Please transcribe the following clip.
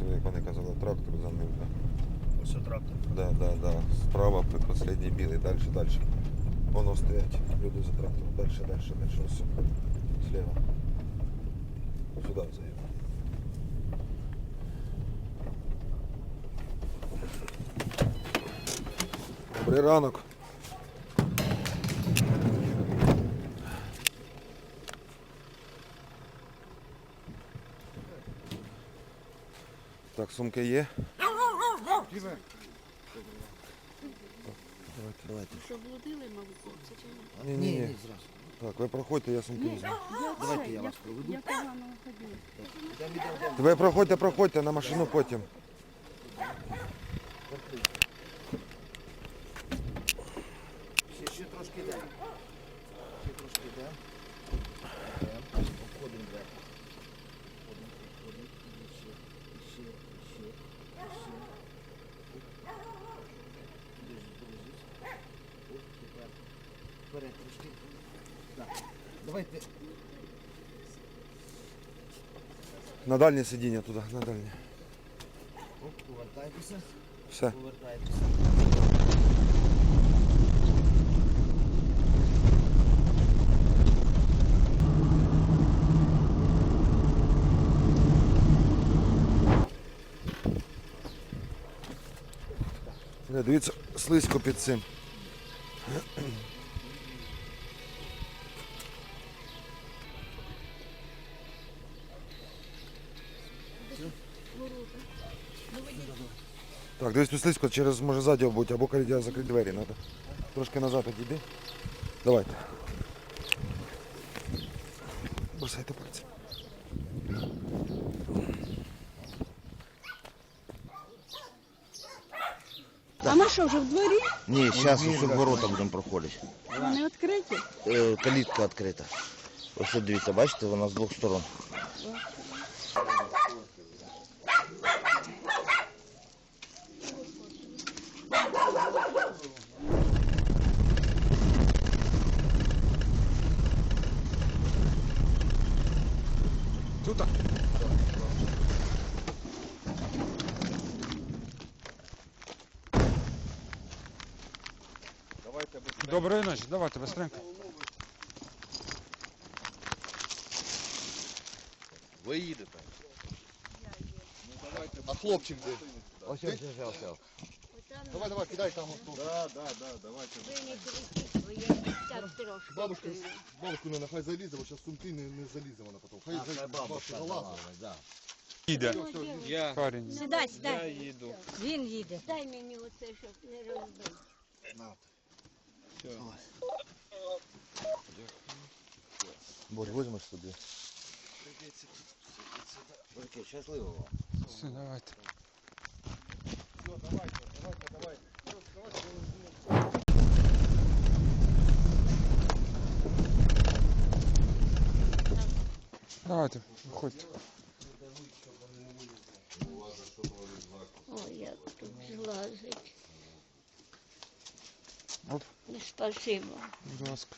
ось, як вони казали, трактор за ним. Да. Ось трактор. Да, да, да. Справа при- останній білий, далі, далі. Воно стоять, люди за трактором. Далі, далі, далі. Ось. Слева. Сюди заїду. Добрий ранок. Так, сумки є. Давайте, давайте. Що блудили, мабуть, хлопці чи ні? Ні, ні, ні. зразу. Так, ви проходьте, я сумки візьму. Давайте я вас проведу. Я погано ходила. Ви проходьте, проходьте на машину потім. Ще, ще трошки йдемо. Ще трошки йдемо. Вперед трошки. Так. Давайте. На дальнє сидіння туди, на дальнє. Оп, повертайтеся. Все. Повертайтеся. Не, дивіться, слизько під цим. Так, дивись, тут слизько, через може ззаді бути, або коридор закрити двері треба. Трошки назад підійди. Давайте. Бросайте пальці. А ми що, вже в дворі? Ні, зараз усі ворота будемо проходити. Вони відкриті? Е, Калітка відкрита. Ось тут дивіться, бачите, вона з двох сторон. Тут. Доброї ночі, давайте быстренько. Ви їдете. А хлопчик де? Ось, ось, ось, ось. Давай, давай, кидай там ось тут. Да, да, да, давайте. Бабушку, бабушку не хай залізе, бо зараз сумки не, не залізе вона потім. Хай залізе, бабушка залазить. Їде Я, парень. Сідай, я сідай. їду. Він їде. Дай мені оце, щоб не розбив. Борь, візьмеш собі. Окей, щасливо вам. Все, давайте. Давайте, виходьте. Ой, як тут злазить. Оп, Ну, Спасибо. будь ласка.